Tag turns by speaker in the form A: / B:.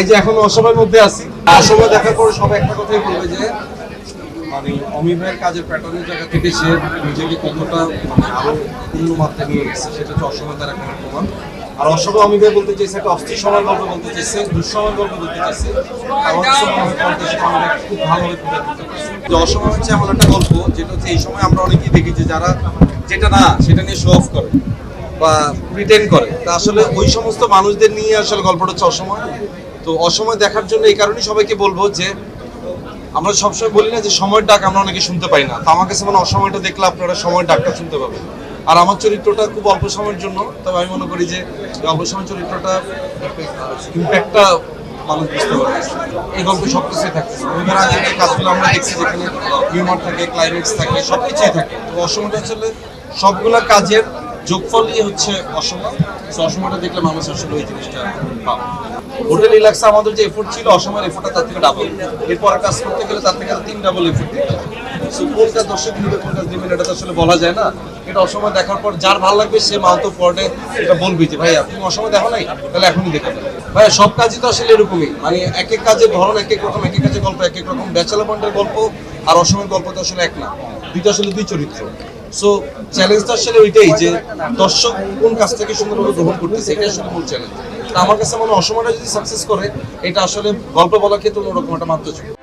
A: এই যে এখন অসময়ের মধ্যে আছি অসময় দেখার পরে সবাই একটা কথাই বলবে যে মানে অমিত ভাইয়ের কাজের প্যাটার্নের জায়গা থেকে সে নিজেকে কতটা মানে আরও অন্য মাত্রায় নিয়ে গেছে, সেটা হচ্ছে অসময় তার এখন প্রমাণ। আর অসময় অমিত ভাই বলতে চাইছে, একটা অস্থির সময় গল্প বলতে চাইছে দুঃসময় গল্প বলতে চাইছে। আমার খুব ভালোভাবে তুলে ধরতে পারছি। যে অসময় হচ্ছে এমন একটা গল্প, যেটা হচ্ছে এই সময় আমরা অনেকেই দেখি যে যারা যেটা না, সেটা নিয়ে শো অফ করে বা প্রিটেন্ড করে। তা আসলে ওই সমস্ত মানুষদের নিয়ে আসলে গল্পটা হচ্ছে অসময় তো অসময় দেখার জন্য এই কারণেই সবাইকে বলব যে আমরা সবসময় বলি না যে সময়ের ডাক আমরা অনেকে শুনতে পাই না। তো আমার কাছে মানে অসময়টা দেখলে আপনারা সময়ের ডাকটা শুনতে পাবেন। আর আমার চরিত্রটা খুব অল্প সময়ের জন্য, তবে আমি মনে করি যে অল্প সময় চরিত্রটা ইম্প্যাক্টটা মানুষ বুঝতে পারবে। এই গল্পে সব কিছুই থাকে আগে যে কাজগুলো আমরা দেখছি যেখানে হিউমার থাকে ক্লাইম্যাক্স থাকে সব কিছুই থাকে। তো অসময়টা আসলে সবগুলা কাজের যোগফলই হচ্ছে অসময় তো অসময়টা দেখলে মানুষ আসলে ওই জিনিসটা পাবে। হোটেল রিল্যাক্সে আমাদের যে এফোর্ট ছিল অসময়ের এফোর্টটা তার থেকে ডাবল এরপর কাজ করতে গেলে তার থেকে তিন ডাবল এফোর্ট দিতে সো কোনটা দর্শক নিবে, কোনটা দিবেন এটা তো আসলে বলা যায় না। এটা অসময় দেখার পর যার ভালো লাগবে, সে মাউথ অফ ওয়ার্ডে এটা বলবি যে, ভাইয়া, তুমি অসময় দেখো নাই? তাহলে এখনই দেখে। ভাইয়া, সব কাজই তো আসলে এরকমই। মানে এক এক কাজের ধরন এক এক রকম এক এক কাজের গল্প এক এক রকম ব্যাচেলার পয়েন্টের গল্প আর অসময়ের গল্প তো আসলে এক না। দুইটা আসলে দুই চরিত্র। সো চ্যালেঞ্জটা আসলে ওইটাই যে দর্শক কোন কাজ থেকে সুন্দরভাবে গ্রহণ করতেছে, এটাই আসলে মূল চ্যালেঞ্জ আমার কাছে মনে হয় অসময়টা যদি সাকসেস করে, এটা আসলে গল্প বলার ক্ষেত্রে অন্যরকম একটা মাত্রা